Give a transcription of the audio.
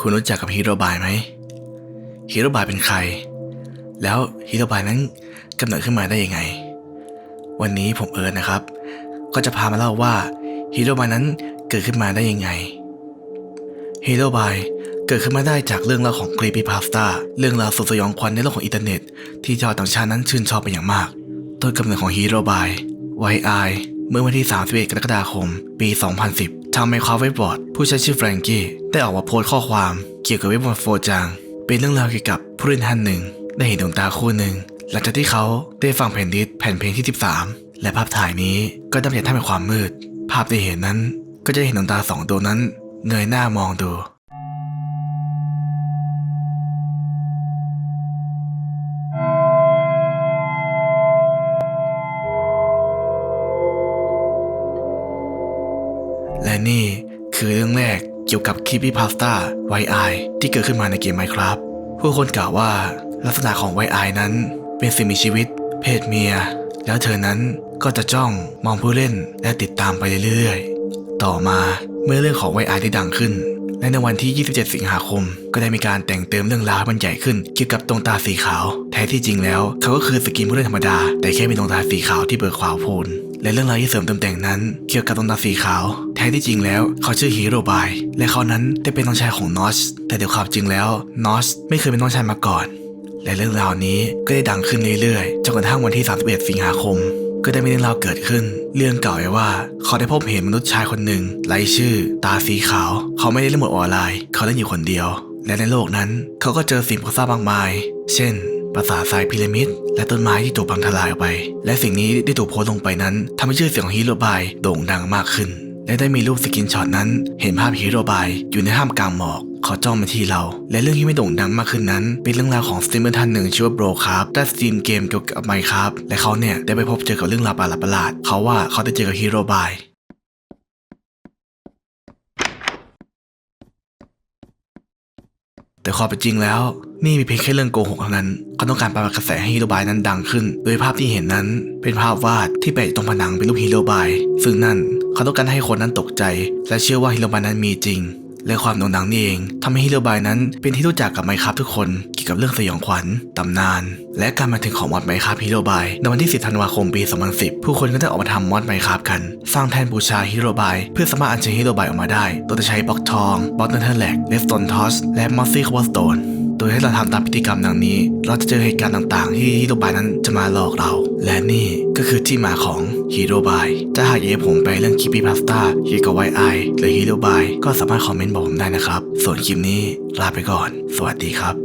คุณรู้จักกับฮีโร่บายไหมฮีโร่บายเป็นใคร แล้วฮีโร่บายนั้นกำเนิดขึ้นมาได้ยังไง วันนี้ผมเอิร์ธนะครับ ก็จะพามาเล่าว่าฮีโร่บายนั้นเกิดขึ้นมาได้ยังไงฮีโร่บายเกิดขึ้นมาได้จากเรื่องราวของคลิปปี้พาสต้าเรื่องราวสุดสยองขวัญในโลกของอินเทอร์เน็ต ที่ชาวต่างชาตินั้นชื่นชอบเป็นอย่างมากต้นกำเนิดของฮีโร่บายไวไอเมื่อวันที่ 31 กรกฎาคม ปี 2010 ทางไมโคาเว็บบอร์ดผู้ใช้ชื่อแฟรงกี้ได้ออกมาโพสต์ข้อความเกี่ยวกับเว็บบอร์ดโฟจาง เป็นเรื่องราวเกี่ยวกับผู้เล่นท่านหนึ่ง ได้เห็นดวงตาคู่หนึ่ง หลังจากที่เขาได้ฟังแผ่นดิสแผ่นเพลงที่ 13 และภาพถ่ายนี้ก็ดำเนินท่ามในความมืด ภาพที่เห็นนั้นก็จะเห็นดวงตาสองดวงนั้นเงยหน้ามองดู และนี่คือเรื่องแรกเกี่ยวกับคิปปี้พาสต้าไวไอที่เกิดขึ้นมาในเกม Minecraft ผู้คนกล่าวว่าลักษณะของไวไอนั้น เป็นสิ่งมีชีวิต เพศเมีย แล้วเธอนั้นก็จะจ้องมองผู้เล่นและติดตามไปเรื่อยๆ ต่อมาเมื่อเรื่องของไวไอได้ดังขึ้น และในวันที่ 27 สิงหาคม ก็ได้มีการแต่งเติมเรื่องราวให้มันใหญ่ขึ้นเกี่ยวกับดวงตาสีขาว แท้ที่จริงแล้ว เขาก็คือสกินผู้เล่นธรรมดา แต่แค่มีดวงตาสีขาวที่เบิกขวาวโพลน และเรื่องราวที่เสริมเติมแต่งนั้น เกี่ยวกับดวงตาสีขาว แท้ที่จริงแล้วเขาชื่อฮีโร่บาย และเขานั้นได้เป็นน้องชายของนอชแต่เดี๋ยวความจริงแล้วนอชไม่เคยเป็นน้องชายมาก่อน และเรื่องราวนี้ก็ได้ดังขึ้นเรื่อยๆจนกระทั่งวันที่ 31 สิงหาคม ก็ได้มีเรื่องราวเกิดขึ้น เรื่องเก่าไว้ว่า เขาได้พบเห็นมนุษย์ชายคนหนึ่งไร้ชื่อ ตาสีขาว เขาไม่ได้เล่นหมดออนไลน์ เขาเล่นอยู่คนเดียว และในโลกนั้นเขาก็เจอสิ่งก่อสร้างมากมาย เช่น ปราสาททรายพีระมิด และต้นไม้ที่ถูกพังทลายออกไป และสิ่งนี้ได้ถูกโพสต์ลงไปนั้นทำให้ชื่อเสียงของฮีโร่บายโด่งดังมากขึ้น และได้มีรูปสกินช็อตนั้น เห็นภาพฮีโร่บายอยู่ในท่ามกลางหมอกเขาจ้องมาที่เรา และเรื่องที่ไม่โด่งดังมากขึ้นนั้น เป็นเรื่องราวของสตรีมเมอร์ท่านหนึ่งชื่อว่าโบรครับได้สตรีมเกมเกี่ยวกับไมครับและเขาเนี่ยได้ไปพบเจอกับเรื่องราวประหลาดๆเขาว่าเขาได้เจอกับฮีโร่บายแต่ความเป็นจริงแล้ว นี่มีเพียงแค่เรื่องโกหกเท่านั้นเขาต้องการปรับกระแสให้ฮีโร่บายนั้นดังขึ้น โดยภาพที่เห็นนั้น เป็นภาพวาดที่แปะอยู่ตรงผนังเป็นรูปฮีโร่บาย ซึ่งนั่นเขาต้องการให้คนนั้นตกใจ และเชื่อว่าฮีโร่บายนั้นมีจริง และความโด่งดังนี่เองทำให้ฮีโร่บายนั้นเป็นที่รู้จักกับไมครับทุกคนเกี่ยวกับเรื่องสยองขวัญตำนาน และการมาถึงของมอดไมครับฮีโร่บายในวันที่ 10 ธันวาคมปี 2010 ผู้คนก็ได้ออกมาทำมอดไมครับกัน สร้างแทนบูชาฮีโร่บายเพื่อสามารถอัญเชิญฮีโร่บายออกมาได้ โดยจะใช้บล็อกทองบล็อกเนเธอร์แลกเลสโตนทอสและมอสซี่คาร์บอสโตน โดยให้เราทำตามพิธีกรรมดังนี้ เราจะเจอเหตุการณ์ต่างๆ ที่ฮีโรบายนั้นจะมาหลอกเรา และนี่ก็คือที่มาของฮีโรบายจะหากอยากผมไปเรื่องคิปปี้พาสต้าเกี่ยวกับไวไอหรือฮีโรบายก็สามารถคอมเมนต์บอกผมได้นะครับ ส่วนคลิปนี้ลาไปก่อน สวัสดีครับ